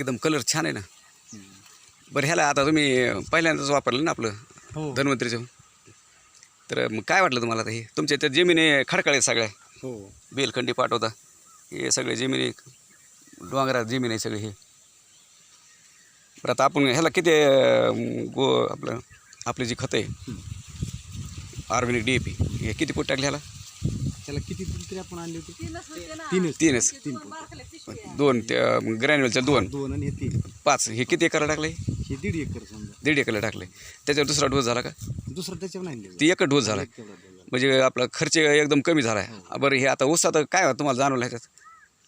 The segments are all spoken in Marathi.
एकदम कलर छान आहे ना. बरं ह्याला आता तुम्ही पहिल्यांदाच वापरलं ना आपलं हो. धन्वंतरीचं. तर मग काय वाटलं तुम्हाला आता हे? तुमच्या त्या जमिनी खडकाळे सगळ्या. हो. बेलखंडी पाठवता. हे सगळे जमिनी डोंगरात जमीन आहे सगळे हे. बरं आता आपण ह्याला किती गो आपलं आपली जी खतं आहे. ऑर्गॅनिक डी ए पी हे किती पोट टाकले ह्याला? त्याला किती तरी आपण आणली होती? तीनच तीनच. तीनच. तीन फूट दोन त्या ग्रॅन्युअलच्या दोन. दोन आणि हे तीन. पाच. हे किती एकरला टाकले हे दीड एकर समजा. दीड एकरला टाकले त्याच्यावर दुसरा डोस झाला का? दुसरं त्याच्यावर नाही आणली ती एकच डोस झाला. एक डोस झाला. म्हणजे आपला खर्च एकदम कमी झाला. आहे बरं हे आता ऊस आता काय तुम्हाला जाणवलं ह्याच्यात?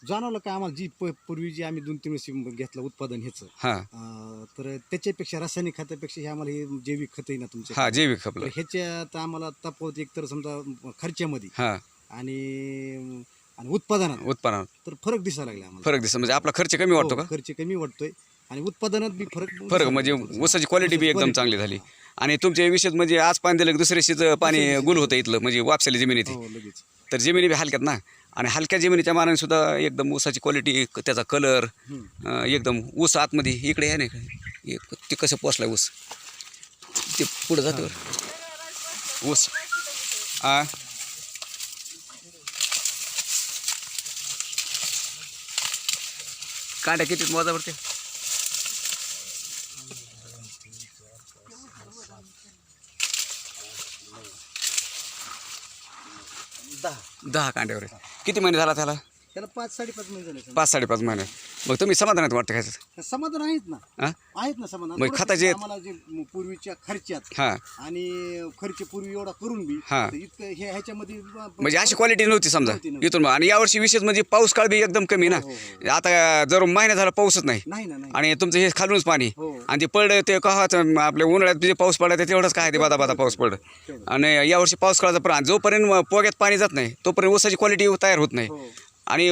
जाणवलं का आम्हाला जी प- पूर्वी जी आम्ही दोन तीन वर्ष घेतलं उत्पादन ह्याचं. हां. अं, तर त्याच्यापेक्षा रासायनिक खतापेक्षा हे आम्हाला हे जैविक खत आहे ना तुमचे. हां जैविक खपलं तर ह्याच्यात आम्हाला तफावत एक तर समजा खर्चामध्ये हां. आणि आणि उत्पादनात. उत्पन्नात तर फरक दिसायला लागला आम्हाला. फरक दिसतो म्हणजे आपला खर्च कमी वाटतो का? हो, खर्च कमी वाटतोय. आणि उत्पादनात बी फरक फरक म्हणजे. ऊसाची क्वालिटी बी एकदम. चांगली झाली. आणि तुमच्या विषयात म्हणजे आज पाणी दिलं की दुसऱ्या शेत पाणी गुल होतं इथलं म्हणजे वापसाली जमिनीत हो लगेच. तर जमिनी बी हलक्यात ना? आणि हलक्या जमिनीच्या मानाने सुद्धा एकदम ऊसाची क्वालिटी त्याचा कलर. एकदम ऊस आतमध्ये इकडे आहे ना इकडे. ते कसं पोचलाय ऊस? ते पुढं जातं. ऊस. आ? कांड्या किती मोजा दहा. दहा कांड्यावर. किती महिने झाला त्याला? त्याला पाच साडेपाच महिने झाले. पाच साडेपाच महिने. मग तुम्ही समाधानात वाटतं काय? समाधान आहेत ना. हां? आहेत ना समाधान. मग खताचे- आम्हाला जे म- पूर्वीच्या खर्चात हां. आणि खर्च पूर्वी एवढा करून बी हां. तर इतकं हे ह्याच्यामध्ये म्हणजे अशी क्वालिटी नव्हती समजा नव्हती, नव्हती. इथून आणि यावर्षी विशेष म्हणजे पाऊस काळ बी एकदम कमी ना. हो, हो, आता जर महिना झाला पाऊसच नाही. नाही ना नाही. आणि तुमचं हे खालूनच पाणी. हो. आणि ते पडलं ते कहाचं आपल्या उन्हाळ्यात जे पाऊस पडला ते तेवढंच काय ते बादा बादा पाऊस पडलं. तेवढं. आणि यावर्षी पाऊस काळाचा पण जोपर्यंत पोग्यात पाणी जात नाही तोपर्यंत ऊसाची क्वालिटी तयार होत नाही. हो. आणि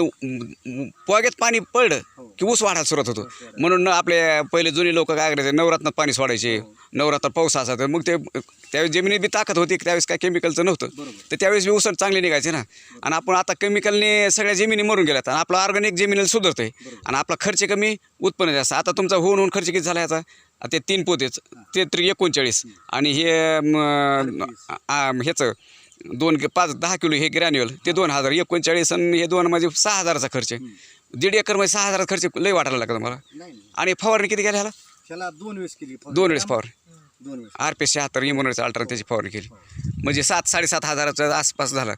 पोग्यात पाणी पडलं की ऊस वाढायला सुरुवात होतो. म्हणून आपले पहिले जुने लोक काय करायचे नवरात्रात पाणी सोडायचे नवरात्रात पाऊस असायचा मग ते त्यावेळेस जमिनीत बी ताकद होती त्यावेळेस काय केमिकलचं नव्हतं. तर त्यावेळेस बी ऊस चांगले निघायचे ना. आणि आपण आता केमिकलने सगळ्या जमिनी मरून गेल्यात आणि आपलं ऑर्गॅनिक जमिनीला सुधारतंय. आणि आपला खर्च कमी उत्पन्न जास्त. आता तुमचा होऊन होऊन खर्च किती झाला याचा? आता ते तीन पोतेच ते तरी एकोणचाळीस. आणि हे ह्याचं दोन कि- पाच दहा किलो हे ग्रॅन्युअल ते दोन हजार एकोणचाळीस आणि हे दोन म्हणजे सहा हजाराचा खर्च. दीड एकर म्हणजे सहा हजाराचा खर्च लय वाटायला लागला मला. आणि फवारणी किती केली ह्याला? त्याला दोन वेळेस केली दोन वेळेस फवार दोन वेळेस. आर पी शहात्तर इम्युनरचं अल्ट्रा त्याची फवारणी केली. म्हणजे सात साडेसात हजाराच्या आसपास झालं.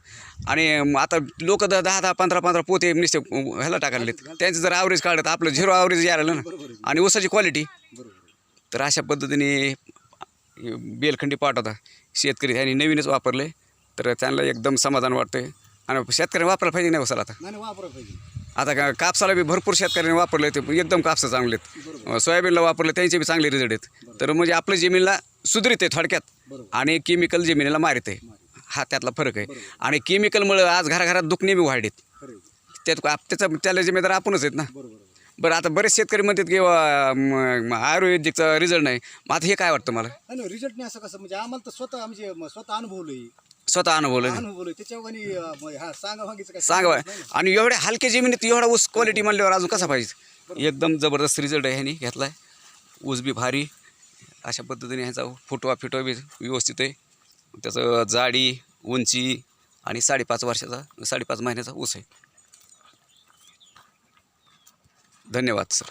आणि आता लोक दहा दहा पंधरा पंधरा पोते नुसते ह्याला टाकायला त्यांचं जर ॲव्हरेज काढलं तर आपलं झिरो ॲव्हरेज यायला ना. आणि ऊसाची क्वालिटी तर अशा पद्धतीने बेलखंडी पाठवता शेतकरी ह्यांनी नवीनच वापरले. तर त्यांना एकदम समाधान वाटतंय. आणि शेतकऱ्यांनी वापरायला पाहिजे नाही उसाला आता. नाही वापरा पाहिजे. आता का कापसाला बी भरपूर शेतकऱ्यांनी वापरले ते एकदम कापसं चांगले आहेत. सोयाबीनला वापरले त्यांचे बी चांगले रिझल्ट आहेत. तर म्हणजे आपलं जमिनीला सुधारित आहे थोडक्यात. आणि केमिकल जमिनीला मारित आहे. हा त्यातला फरक आहे. आणि केमिकलमुळं आज घराघरात दुखणे बी वाढलेत. त्यात त्याचा त्याला जिम्मेदार आपणच आहेत ना. बरं आता बरेच शेतकरी म्हणतात की आयुर्वेदिकचा रिझल्ट नाही. मग आता हे काय वाटतं मला? नाही रिझल्ट नाही असं कसं म्हणजे आम्हाला तर स्वतः म्हणजे स्वतः अनुभवलंय. स्वतः अनुभवलं अनुभवलंय त्याच्यावर आणि अं, म- हा सांगा काय? सांगा. आणि एवढ्या हलक्या जमिनीत एवढा ऊस क्वालिटी म्हणल्यावर अजून कसा पाहिजे? एकदम जबरदस्त रिझल्ट आहे ह्यानी घेतला आहे ऊस बी भारी. अशा पद्धतीने ह्याचा फुटवा फिटवा बी व्यवस्थित आहे. त्याचं जाडी उंची आणि साडेपाच वर्षाचा साडेपाच महिन्याचा ऊस आहे. धन्यवाद सर